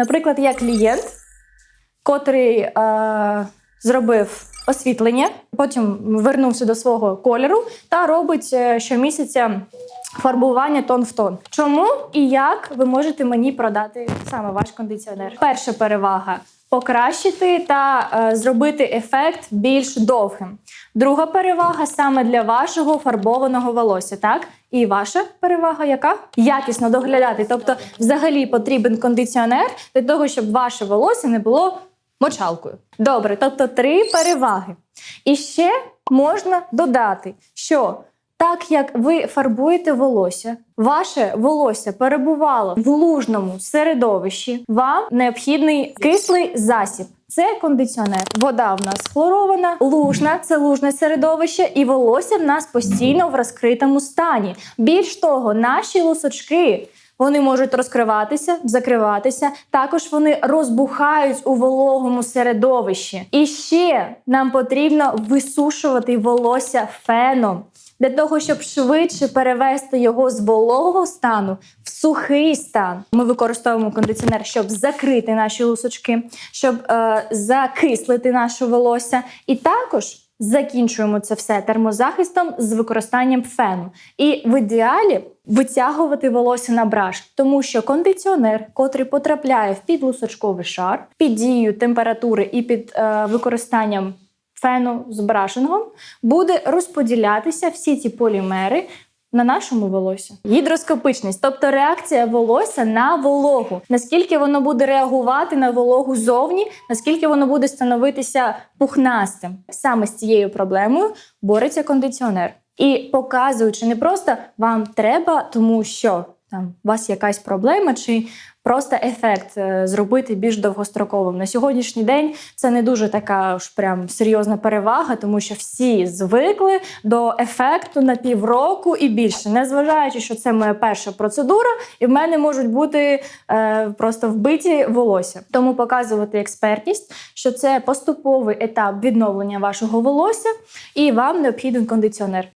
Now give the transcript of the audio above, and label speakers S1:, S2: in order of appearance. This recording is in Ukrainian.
S1: Наприклад, я клієнт, котрий е, зробив освітлення, потім вернувся до свого кольору та робить е, щомісяця фарбування тон в тон. Чому і як ви можете мені продати саме ваш кондиціонер? Перша перевага. Покращити та е, зробити ефект більш довгим. Друга перевага саме для вашого фарбованого волосся, так? І ваша перевага яка? Якісно доглядати. Тобто, взагалі потрібен кондиціонер для того, щоб ваше волосся не було мочалкою. Добре, тобто три переваги. І ще можна додати, що так як ви фарбуєте волосся, ваше волосся перебувало в лужному середовищі, вам необхідний кислий засіб. Це кондиціонер. Вода в нас хлорована, лужна це лужне середовище, і волосся в нас постійно в розкритому стані. Більш того, наші лусочки. Вони можуть розкриватися, закриватися. Також вони розбухають у вологому середовищі. І ще нам потрібно висушувати волосся феном для того, щоб швидше перевести його з вологого стану в сухий стан. Ми використовуємо кондиціонер, щоб закрити наші лусочки, щоб е, закислити наше волосся, і також. Закінчуємо це все термозахистом з використанням фену. І в ідеалі витягувати волосся на браш, тому що кондиціонер, котрий потрапляє в підлусочковий шар під дією температури і під е, використанням фену з брашингом, буде розподілятися всі ці полімери. На нашому волосі гідроскопичність, тобто реакція волосся на вологу. Наскільки воно буде реагувати на вологу зовні, наскільки воно буде становитися пухнастим. Саме з цією проблемою бореться кондиціонер. І показуючи не просто вам треба, тому що там у вас якась проблема, чи просто ефект е, зробити більш довгостроковим. На сьогоднішній день це не дуже така ж прям серйозна перевага, тому що всі звикли до ефекту на півроку і більше, незважаючи, що це моя перша процедура, і в мене можуть бути е, просто вбиті волосся. Тому показувати експертність, що це поступовий етап відновлення вашого волосся, і вам необхідний кондиціонер.